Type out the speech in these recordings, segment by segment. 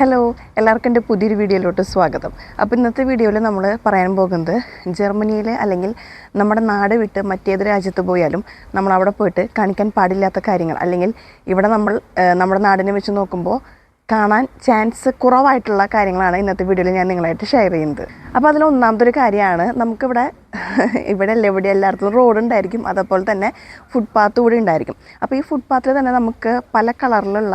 Hello എല്ലാവർക്കും എന്റെ പുതിയൊരു വീഡിയോയിലോട്ട് സ്വാഗതം. അപ്പോൾ ഇന്നത്തെ വീഡിയോയിൽ നമ്മൾ പറയാൻ പോകുന്നത് ജർമ്മനിയിലെ അല്ലെങ്കിൽ നമ്മുടെ നാട് വിട്ട് മറ്റേത് രാജ്യത്ത് പോയാലും നമ്മൾ അവിടെ പോയിട്ട് കാണിക്കാൻ പാടില്ലാത്ത കാര്യങ്ങൾ. അല്ലെങ്കിൽ ഇവിടെ നമ്മൾ നമ്മുടെ നാടിനെ വെച്ച് നോക്കുമ്പോൾ കാണാൻ ചാൻസ് കുറവായിട്ടുള്ള കാര്യങ്ങളാണ് ഇന്നത്തെ വീഡിയോയിൽ ഞാൻ നിങ്ങളായിട്ട് ഷെയർ ചെയ്യുന്നത്. അപ്പോൾ അതിൽ ഒന്നാമത്തെ കാര്യമാണ് നമുക്കിവിടെ ഇവിടെ അല്ല? ഇവിടെ എല്ലായിടത്തും റോഡ് ഉണ്ടായിരിക്കും അതേപോലെ തന്നെ ഫുട്പാത്ത് കൂടി ഉണ്ടായിരിക്കും. അപ്പോൾ ഈ ഫുട്പാത്തിൽ തന്നെ നമുക്ക് പല കളറിലുള്ള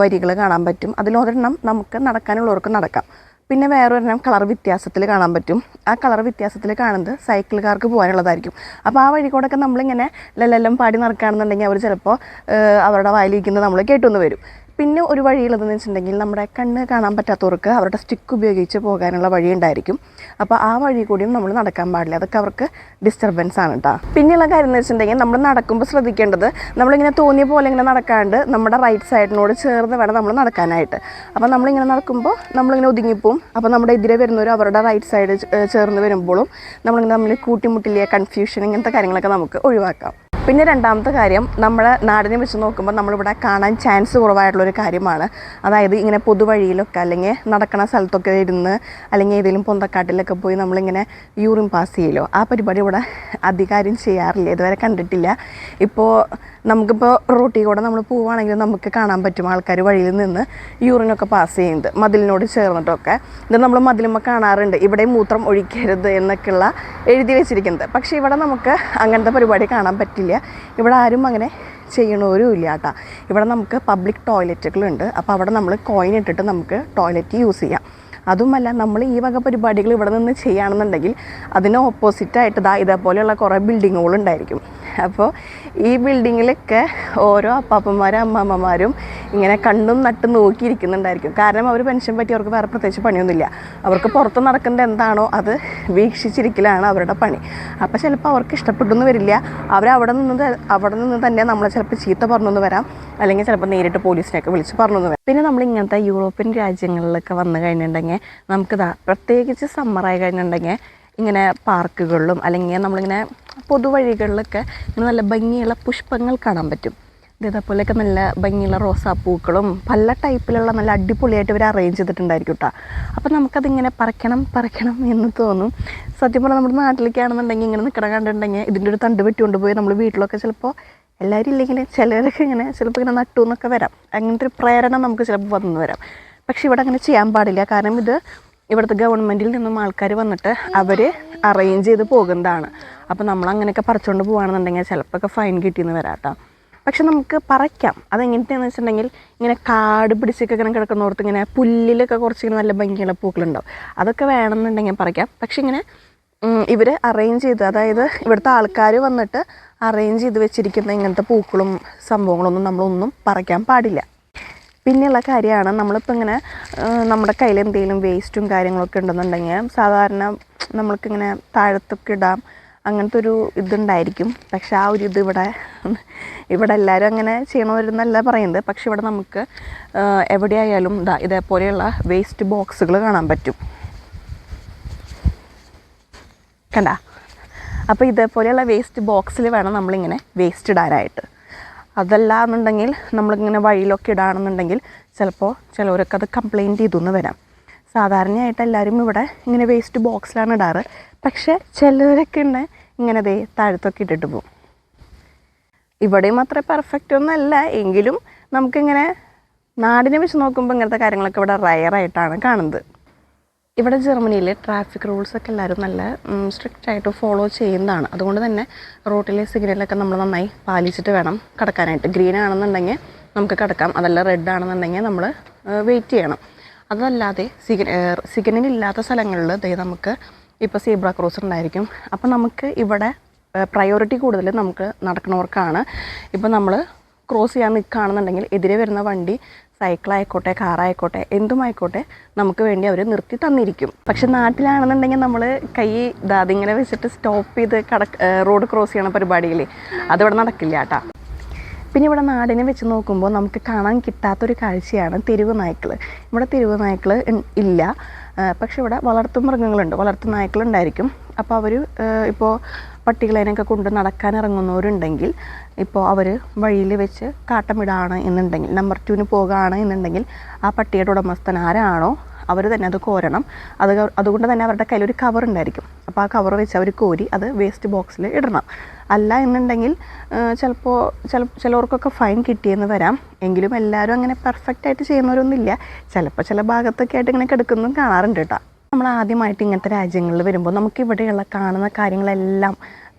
വരികൾ കാണാൻ പറ്റും. അതിലൊരെണ്ണം നമുക്ക് നടക്കാനുള്ളവർക്ക് നടക്കാം. പിന്നെ വേറൊരെണ്ണം കളർ വ്യത്യാസത്തിൽ കാണാൻ പറ്റും. ആ കളർ വ്യത്യാസത്തിൽ കാണുന്നത് സൈക്കിളുകാർക്ക് പോകാനുള്ളതായിരിക്കും. അപ്പോൾ ആ വഴി കൂടെയൊക്കെ നമ്മളിങ്ങനെ ലല്ലെല്ലാം പാടി നടക്കുകയാണെന്നുണ്ടെങ്കിൽ അവർ ചിലപ്പോൾ അവരുടെ വായിലിരിക്കുന്നത് നമ്മൾ കേട്ടുവന്ന് വരും. പിന്നെ ഒരു വഴിയുള്ളതെന്ന് വെച്ചിട്ടുണ്ടെങ്കിൽ നമ്മുടെ കണ്ണ് കാണാൻ പറ്റാത്തവർക്ക് അവരുടെ സ്റ്റിക്ക് ഉപയോഗിച്ച് പോകാനുള്ള വഴി ഉണ്ടായിരിക്കും അപ്പോൾ ആ വഴി കൂടിയും നമ്മൾ നടക്കാൻ പാടില്ല. അതൊക്കെ അവർക്ക് ഡിസ്റ്റർബൻസ് ആണ് കേട്ടോ പിന്നെയുള്ള കാര്യം എന്ന് വെച്ചിട്ടുണ്ടെങ്കിൽ നമ്മൾ നടക്കുമ്പോൾ ശ്രദ്ധിക്കേണ്ടത് നമ്മളിങ്ങനെ തോന്നിയ പോലെ ഇങ്ങനെ നടക്കാണ്ട് നമ്മുടെ റൈറ്റ് സൈഡിനോട് ചേർന്ന് വേണം നമ്മൾ നടക്കാനായിട്ട്. അപ്പോൾ നമ്മളിങ്ങനെ നടക്കുമ്പോൾ നമ്മളിങ്ങനെ ഒതുങ്ങിപ്പോവും. അപ്പോൾ നമ്മുടെ എതിരെ വരുന്നവർ അവരുടെ റൈറ്റ് സൈഡ് ചേർന്ന് വരുമ്പോഴും നമ്മളിങ്ങനെ നമ്മൾ കൂട്ടിമുട്ടിലെ കൺഫ്യൂഷൻ ഇങ്ങനത്തെ കാര്യങ്ങളൊക്കെ നമുക്ക് ഒഴിവാക്കാം. പിന്നെ രണ്ടാമത്തെ കാര്യം നമ്മുടെ നാടിനെ വെച്ച് നോക്കുമ്പോൾ നമ്മളിവിടെ കാണാൻ ചാൻസ് കുറവായിട്ടുള്ളൊരു കാര്യമാണ്. അതായത് ഇങ്ങനെ പൊതുവഴിയിലൊക്കെ അല്ലെങ്കിൽ നടക്കണ സ്ഥലത്തൊക്കെ ഇരുന്ന് അല്ലെങ്കിൽ ഏതെങ്കിലും പൊന്തക്കാട്ടിലൊക്കെ പോയി നമ്മളിങ്ങനെ യൂറിൻ പാസ് ചെയ്യലോ ആ പരിപാടി ഇവിടെ അധികാരം ചെയ്യാറില്ല ഇതുവരെ കണ്ടിട്ടില്ല. ഇപ്പോൾ നമുക്കിപ്പോൾ റോട്ടിൽ കൂടെ നമ്മൾ പോവുകയാണെങ്കിൽ നമുക്ക് കാണാൻ പറ്റും ആൾക്കാർ വഴിയിൽ നിന്ന് യൂറിനൊക്കെ പാസ് ചെയ്യുന്നത് മതിലിനോട് ചേർന്നിട്ടൊക്കെ. ഇത് നമ്മൾ മതിലുമ്പോൾ കാണാറുണ്ട് ഇവിടെ മൂത്രം ഒഴിക്കരുത് എന്നൊക്കെയുള്ള എഴുതി വെച്ചിരിക്കുന്നത്. പക്ഷേ ഇവിടെ നമുക്ക് അങ്ങനത്തെ പരിപാടി കാണാൻ പറ്റില്ല. ഇവിടെ ആരും അങ്ങനെ ചെയ്യണവരും ഇല്ല കേട്ടോ ഇവിടെ നമുക്ക് പബ്ലിക് ടോയ്ലറ്റുകളുണ്ട് അപ്പോൾ അവിടെ നമ്മൾ കോയിൻ ഇട്ടിട്ട് നമുക്ക് ടോയ്ലറ്റ് യൂസ് ചെയ്യാം. അതുമല്ല നമ്മൾ ഈ വക പരിപാടികൾ ഇവിടെ നിന്ന് ചെയ്യുകയാണെന്നുണ്ടെങ്കിൽ അതിന് ഓപ്പോസിറ്റായിട്ട് ദാ ഇതേപോലെയുള്ള കുറേ ബിൽഡിങ്ങുകളുണ്ടായിരിക്കും അപ്പോൾ ഈ ബിൽഡിങ്ങിലൊക്കെ ഓരോ അപ്പാപ്പന്മാരും അമ്മാമ്മമാരും ഇങ്ങനെ കണ്ണും നട്ടും നോക്കിയിരിക്കുന്നുണ്ടായിരിക്കും. കാരണം അവർ പെൻഷൻ പറ്റി അവർക്ക് വേറെ പ്രത്യേകിച്ച് പണിയൊന്നുമില്ല. അവർക്ക് പുറത്ത് നടക്കുന്നത് എന്താണോ അത് വീക്ഷിച്ചിരിക്കലാണ് അവരുടെ പണി. അപ്പോൾ ചിലപ്പോൾ അവർക്ക് ഇഷ്ടപ്പെട്ടൊന്നും വരില്ല. അവരവിടെ നിന്ന് അവിടെ നിന്ന് തന്നെ നമ്മളെ ചിലപ്പോൾ ചീത്ത പറഞ്ഞൊന്ന് വരാം. അല്ലെങ്കിൽ ചിലപ്പോൾ നേരിട്ട് പോലീസിനെയൊക്കെ വിളിച്ച് പറഞ്ഞൊന്ന് വരാം. പിന്നെ നമ്മൾ ഇങ്ങനത്തെ യൂറോപ്യൻ രാജ്യങ്ങളിലൊക്കെ വന്നു കഴിഞ്ഞിട്ടുണ്ടെങ്കിൽ നമുക്കിതാ പ്രത്യേകിച്ച് സമ്മറായി കഴിഞ്ഞിട്ടുണ്ടെങ്കിൽ ഇങ്ങനെ പാർക്കുകളിലും അല്ലെങ്കിൽ നമ്മളിങ്ങനെ പൊതുവഴികളിലൊക്കെ ഇങ്ങനെ നല്ല ഭംഗിയുള്ള പുഷ്പങ്ങൾ കാണാൻ പറ്റും. ഇത് ഇതേപോലെയൊക്കെ നല്ല ഭംഗിയുള്ള റോസാപ്പൂക്കളും പല ടൈപ്പിലുള്ള നല്ല അടിപൊളിയായിട്ട് ഇവർ അറേഞ്ച് ചെയ്തിട്ടുണ്ടായിരിക്കും കേട്ടോ അപ്പോൾ നമുക്കതിങ്ങനെ പറിക്കണം പറിക്കണം എന്ന് തോന്നും. സത്യം പറഞ്ഞാൽ നമ്മുടെ നാട്ടിലേക്കാണെന്നുണ്ടെങ്കിൽ ഇങ്ങനെ നിൽക്കണം കണ്ടിട്ടുണ്ടെങ്കിൽ ഇതിന്റെ ഒരു തണ്ട് വെട്ടി കൊണ്ടുപോയി നമ്മൾ വീട്ടിലൊക്കെ ചിലപ്പോൾ എല്ലാവരും ഇല്ലെങ്കിൽ ചിലരൊക്കെ ഇങ്ങനെ ചിലപ്പോൾ ഇങ്ങനെ നട്ടു എന്നൊക്കെ വരാം. അങ്ങനത്തെ ഒരു പ്രേരണ നമുക്ക് ചിലപ്പോൾ വന്നു വരാം. പക്ഷേ ഇവിടെ അങ്ങനെ ചെയ്യാൻ പാടില്ല. കാരണം ഇത് ഇവിടുത്തെ ഗവൺമെന്റിൽ നിന്നും ആൾക്കാർ വന്നിട്ട് അവർ അറേഞ്ച് ചെയ്ത് പോകുന്നതാണ്. അപ്പോൾ നമ്മൾ അങ്ങനെയൊക്കെ പറിച്ചുകൊണ്ട് പോകുകയാണെന്നുണ്ടെങ്കിൽ ചിലപ്പോൾ ഒക്കെ ഫൈൻ കിട്ടിയെന്ന് വരാം കേട്ടോ പക്ഷെ നമുക്ക് പറയ്ക്കാം അതെങ്ങനത്തെയാണെന്ന് വെച്ചിട്ടുണ്ടെങ്കിൽ ഇങ്ങനെ കാട് പിടിച്ചൊക്കെ ഇങ്ങനെ കിടക്കുന്നോർത്ത് ഇങ്ങനെ പുല്ലിലൊക്കെ കുറച്ച് ഇങ്ങനെ നല്ല ഭംഗിയുള്ള പൂക്കളുണ്ടാവും. അതൊക്കെ വേണമെന്നുണ്ടെങ്കിൽ പറിക്കാം. പക്ഷെ ഇങ്ങനെ ഇവർ അറേഞ്ച് ചെയ്ത് അതായത് ഇവിടുത്തെ ആൾക്കാർ വന്നിട്ട് അറേഞ്ച് ചെയ്ത് വെച്ചിരിക്കുന്ന ഇങ്ങനത്തെ പൂക്കളും സംഭവങ്ങളൊന്നും നമ്മളൊന്നും പറിക്കാൻ പാടില്ല. പിന്നെയുള്ള കാര്യമാണ് നമ്മളിപ്പോൾ ഇങ്ങനെ നമ്മുടെ കയ്യിൽ എന്തെങ്കിലും വേസ്റ്റും കാര്യങ്ങളൊക്കെ ഉണ്ടെന്നുണ്ടെങ്കിൽ സാധാരണ നമ്മൾക്കിങ്ങനെ താഴത്തൊക്കെ ഇടാം. അങ്ങനത്തെ ഒരു ഇതുണ്ടായിരിക്കും. പക്ഷെ ആ ഒരു ഇത് ഇവിടെ ഇവിടെ എല്ലാവരും അങ്ങനെ ചെയ്യണവരെന്നല്ല പറയുന്നത്. പക്ഷെ ഇവിടെ നമുക്ക് എവിടെയായാലും ഇതാ ഇതേപോലെയുള്ള വേസ്റ്റ് ബോക്സുകൾ കാണാൻ പറ്റും. കണ്ട? അപ്പോൾ ഇതേപോലെയുള്ള വേസ്റ്റ് ബോക്സിൽ വേണം നമ്മളിങ്ങനെ വേസ്റ്റ് ഇടാനായിട്ട്. അതല്ല എന്നുണ്ടെങ്കിൽ നമ്മളിങ്ങനെ വഴിയിലൊക്കെ ഇടാണെന്നുണ്ടെങ്കിൽ ചിലപ്പോൾ ചിലവരൊക്കെ അത് കംപ്ലയിന്റ് ചെയ്തു വരാം. സാധാരണയായിട്ട് എല്ലാവരും ഇവിടെ ഇങ്ങനെ വേസ്റ്റ് ബോക്സിലാണ് ഇടാറ്. പക്ഷേ ചിലവരൊക്കെ ഉണ്ട് ഇങ്ങനെ ദേ താഴത്തൊക്കെ ഇട്ടിട്ട് പോകും. ഇവിടെയും അത്ര പെർഫെക്റ്റ് ഒന്നല്ല. എങ്കിലും നമുക്കിങ്ങനെ നാടിനെ വെച്ച് നോക്കുമ്പോൾ ഇങ്ങനത്തെ കാര്യങ്ങളൊക്കെ ഇവിടെ റയറായിട്ടാണ് കാണുന്നത്. ഇവിടെ ജർമ്മനിയിൽ ട്രാഫിക് റൂൾസ് ഒക്കെ എല്ലാവരും നല്ല സ്ട്രിക്റ്റ് ആയിട്ട് ഫോളോ ചെയ്യുന്നതാണ്. അതുകൊണ്ട് തന്നെ റോട്ടിലെ സിഗ്നലൊക്കെ നമ്മൾ നന്നായി പാലിച്ചിട്ട് വേണം കടക്കാനായിട്ട്. ഗ്രീൻ ആണെന്നുണ്ടെങ്കിൽ നമുക്ക് കടക്കാം. അതല്ല റെഡ് ആണെന്നുണ്ടെങ്കിൽ നമ്മൾ വെയിറ്റ് ചെയ്യണം. അതല്ലാതെ സിഗ്ന ഇല്ലാത്ത സ്ഥലങ്ങളിൽ ദേ നമുക്ക് ഇപ്പോൾ സീബ്ര ക്രോസ് ഉണ്ടായിരിക്കും. അപ്പോൾ നമുക്ക് ഇവിടെ പ്രയോറിറ്റി കൂടുതൽ നമുക്ക് നടക്കുന്നവർക്കാണ്. ഇപ്പോൾ നമ്മൾ ക്രോസ് ചെയ്യാൻ നിൽക്കുകയാണെന്നുണ്ടെങ്കിൽ എതിരെ വരുന്ന വണ്ടി സൈക്കിളായിക്കോട്ടെ കാറായിക്കോട്ടെ എന്തുമായിക്കോട്ടെ നമുക്ക് വേണ്ടി അവർ നിർത്തി തന്നിരിക്കും. പക്ഷെ നാട്ടിലാണെന്നുണ്ടെങ്കിൽ നമ്മൾ കൈ ഇതാതിങ്ങനെ വെച്ചിട്ട് സ്റ്റോപ്പ് ചെയ്ത് കട റോഡ് ക്രോസ് ചെയ്യണ പരിപാടിയില്ലേ അതിവിടെ നടക്കില്ല കേട്ടാ. പിന്നെ ഇവിടെ നാടിനെ വെച്ച് നോക്കുമ്പോൾ നമുക്ക് കാണാൻ കിട്ടാത്തൊരു കാഴ്ചയാണ് തെരുവ് നായ്ക്കൾ ഇവിടെ തെരുവ് നായ്ക്കൾ ഇല്ല. പക്ഷെ ഇവിടെ വളർത്തു മൃഗങ്ങളുണ്ട്. വളർത്തു നായ്ക്കളുണ്ടായിരിക്കും. അപ്പോൾ അവർ ഇപ്പോൾ പട്ടികളേനൊക്കെ കൊണ്ട് നടക്കാൻ ഇറങ്ങുന്നവരുണ്ടെങ്കിൽ ഇപ്പോൾ അവർ വഴിയിൽ വെച്ച് കാട്ടമിടാണ് എന്നുണ്ടെങ്കിൽ നമ്പർ ടുവിന് പോകുകയാണ് എന്നുണ്ടെങ്കിൽ ആ പട്ടിയുടെ ഉടമസ്ഥൻ ആരാണോ അവർ തന്നെ അത് കോരണം. അത് അതുകൊണ്ട് തന്നെ അവരുടെ കയ്യിൽ ഒരു കവർ ഉണ്ടായിരിക്കും. അപ്പോൾ ആ കവർ വെച്ച് അവർ കോരി അത് വേസ്റ്റ് ബോക്സിൽ ഇടണം. അല്ല എന്നുണ്ടെങ്കിൽ ചിലപ്പോൾ ചില ചിലവർക്കൊക്കെ ഫൈൻ കിട്ടിയെന്ന് വരാം. എങ്കിലും എല്ലാവരും അങ്ങനെ പെർഫെക്റ്റായിട്ട് ചെയ്യുന്നവരൊന്നുമില്ല. ചിലപ്പോൾ ചില ഭാഗത്തൊക്കെ ആയിട്ട് ഇങ്ങനെ കിടക്കുന്നതും കാണാറുണ്ട് കേട്ടോ. നമ്മൾ ആദ്യമായിട്ട് ഇങ്ങനത്തെ രാജ്യങ്ങളിൽ വരുമ്പോൾ നമുക്ക് ഇവിടെയുള്ള കാണുന്ന കാര്യങ്ങളെല്ലാം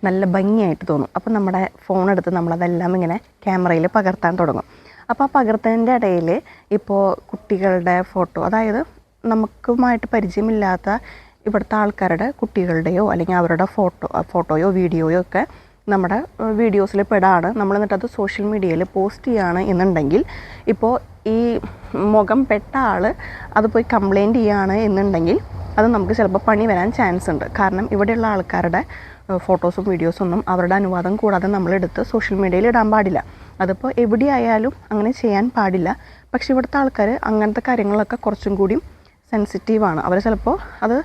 നല്ല ഭംഗിയായിട്ട് തോന്നും. അപ്പോൾ നമ്മുടെ ഫോൺ എടുത്ത് നമ്മളതെല്ലാം ഇങ്ങനെ ക്യാമറയിൽ പകർത്താൻ തുടങ്ങും. അപ്പോൾ ആ പകർത്തതിന്റെ ഇടയിൽ ഇപ്പോൾ കുട്ടികളുടെ ഫോട്ടോ അതായത് നമുക്കുമായിട്ട് പരിചയമില്ലാത്ത ഇവിടുത്തെ ആൾക്കാരുടെ കുട്ടികളുടെയോ അല്ലെങ്കിൽ അവരുടെ ഫോട്ടോ ഫോട്ടോയോ വീഡിയോയോ ഒക്കെ നമ്മുടെ വീഡിയോസിൽ പെടാണ് നമ്മൾ എന്നിട്ട് അത് സോഷ്യൽ മീഡിയയിൽ പോസ്റ്റ് ചെയ്യുകയാണ് എന്നുണ്ടെങ്കിൽ ഇപ്പോൾ ഈ മുഖം പെട്ട ആൾ അത് പോയി കംപ്ലൈന്റ് ചെയ്യുകയാണ് എന്നുണ്ടെങ്കിൽ അത് നമുക്ക് ചിലപ്പോൾ പണി വരാൻ ചാൻസ് ഉണ്ട്. കാരണം ഇവിടെയുള്ള ആൾക്കാരുടെ ഫോട്ടോസും വീഡിയോസും ഒന്നും അവരുടെ അനുവാദം കൂടാതെ നമ്മളെടുത്ത് സോഷ്യൽ മീഡിയയിൽ ഇടാൻ പാടില്ല. അതിപ്പോൾ എവിടെയായാലും അങ്ങനെ ചെയ്യാൻ പാടില്ല. പക്ഷെ ഇവിടുത്തെ ആൾക്കാർ അങ്ങനത്തെ കാര്യങ്ങളൊക്കെ കുറച്ചും കൂടിയും സെൻസിറ്റീവാണ് അവർ ചിലപ്പോൾ അത്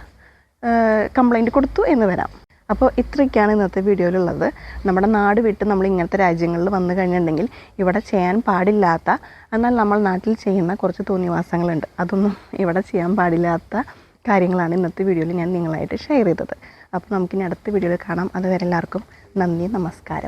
കംപ്ലൈന്റ് കൊടുത്തു എന്ന് വരാം. അപ്പോൾ ഇത്രയൊക്കെയാണ് ഇന്നത്തെ വീഡിയോയിലുള്ളത് നമ്മുടെ നാട് വിട്ട് നമ്മൾ ഇങ്ങനത്തെ രാജ്യങ്ങളിൽ വന്നു കഴിഞ്ഞിട്ടുണ്ടെങ്കിൽ ഇവിടെ ചെയ്യാൻ പാടില്ലാത്ത എന്നാൽ നമ്മൾ നാട്ടിൽ ചെയ്യുന്ന കുറച്ച് തോന്നിവാസങ്ങളുണ്ട്. അതൊന്നും ഇവിടെ ചെയ്യാൻ പാടില്ലാത്ത കാര്യങ്ങളാണ് ഇന്നത്തെ വീഡിയോയിൽ ഞാൻ നിങ്ങളായിട്ട് ഷെയർ ചെയ്തത്. അപ്പോൾ നമുക്കിനി അടുത്ത വീഡിയോയിൽ കാണാം. അതുവരെ എല്ലാവർക്കും നന്ദി നമസ്കാരം.